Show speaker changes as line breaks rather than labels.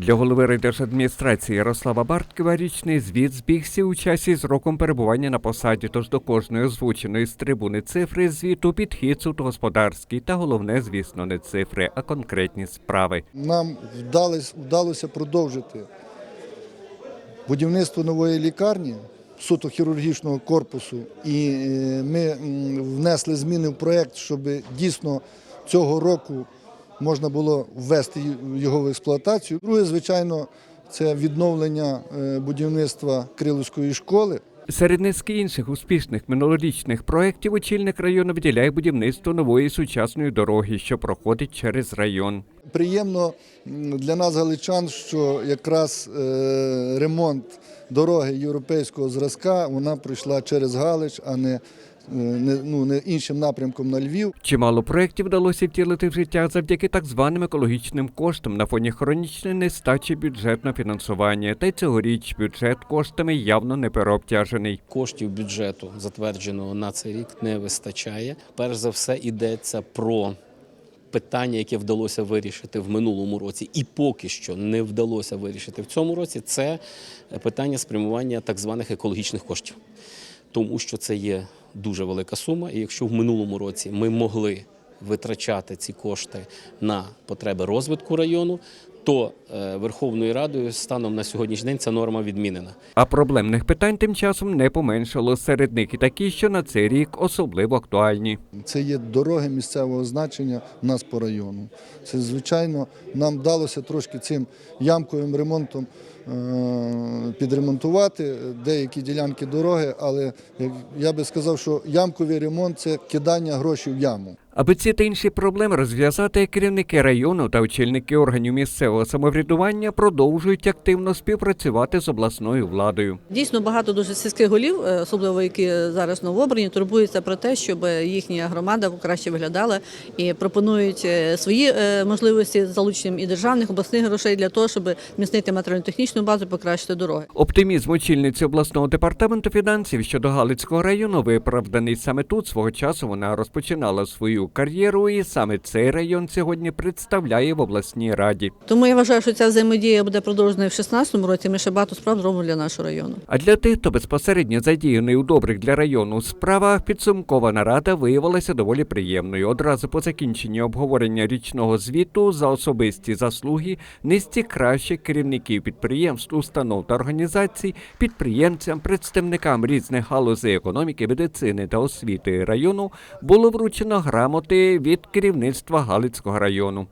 Для голови райдержадміністрації Ярослава Барткова річний звіт збігся у часі з роком перебування на посаді, тож до кожної озвученої з трибуни цифри звіту підхід суд господарський та головне, звісно, не цифри, а конкретні справи.
Нам вдалось, вдалося продовжити будівництво нової лікарні суто хірургічного корпусу, і е, ми внесли зміни в проєкт, щоб дійсно цього року можна було ввести його в експлуатацію. Друге, звичайно, це відновлення е, будівництва Крилівської школи.
Серед низки інших успішних минулорічних проєктів очільник району виділяє будівництво нової сучасної дороги, що проходить через район.
Приємно для нас, галичан, що якраз е, ремонт дороги європейського зразка вона пройшла через Галич, а не, не, ну, не іншим напрямком на Львів.
Чимало проєктів вдалося втілити в життя завдяки так званим екологічним коштам на фоні хронічної нестачі бюджетного фінансування. Та й цьогоріч бюджет коштами явно не переобтяжений.
Коштів бюджету, затвердженого на цей рік, не вистачає. Перш за все йдеться про питання, яке вдалося вирішити в минулому році, і поки що не вдалося вирішити в цьому році. Це питання спрямування так званих екологічних коштів, тому що це є дуже велика сума. І якщо в минулому році ми могли витрачати ці кошти на потреби розвитку району, то е, Верховною Радою станом на сьогоднішній день ця норма відмінена.
А проблемних питань тим часом не поменшало. Серед них і такі, що на цей рік особливо актуальні.
Це є дороги місцевого значення у нас по району. Це, звичайно, нам вдалося трошки цим ямковим ремонтом е, підремонтувати деякі ділянки дороги, але як- я би сказав, що ямковий ремонт це кидання грошей в яму.
Аби ці та інші проблеми розв'язати, керівники району та очільники органів місцевого самоврядування продовжують активно співпрацювати з обласною владою.
Дійсно багато дуже сільських голів, е, особливо які зараз новообрані, турбуються про те, щоб їхня громада краще виглядала і пропонують е, свої е, можливості з залученням і державних обласних грошей для того, щоб зміцнити матеріально-технічну базу, покращити дороги.
Оптимізм очільниці обласного департаменту фінансів щодо Галицького району виправданий саме тут. Свого часу вона розпочинала свою кар'єру, і саме цей район сьогодні представляє в обласній раді.
Тому я вважаю, що ця взаємодія буде продовжена і в 2016 році. Ми ще багато справ зробимо для нашого району.
А для тих, хто безпосередньо задіяний у добрих для району справах, підсумкова нарада виявилася доволі приємною. Одразу по закінченні обговорення річного звіту за особисті заслуги низці кращих керівників підприємств, установ та організацій, підприємцям, представникам різних галузей економіки, медицини та освіти району було вручено грамоти від керівництва Галицького району.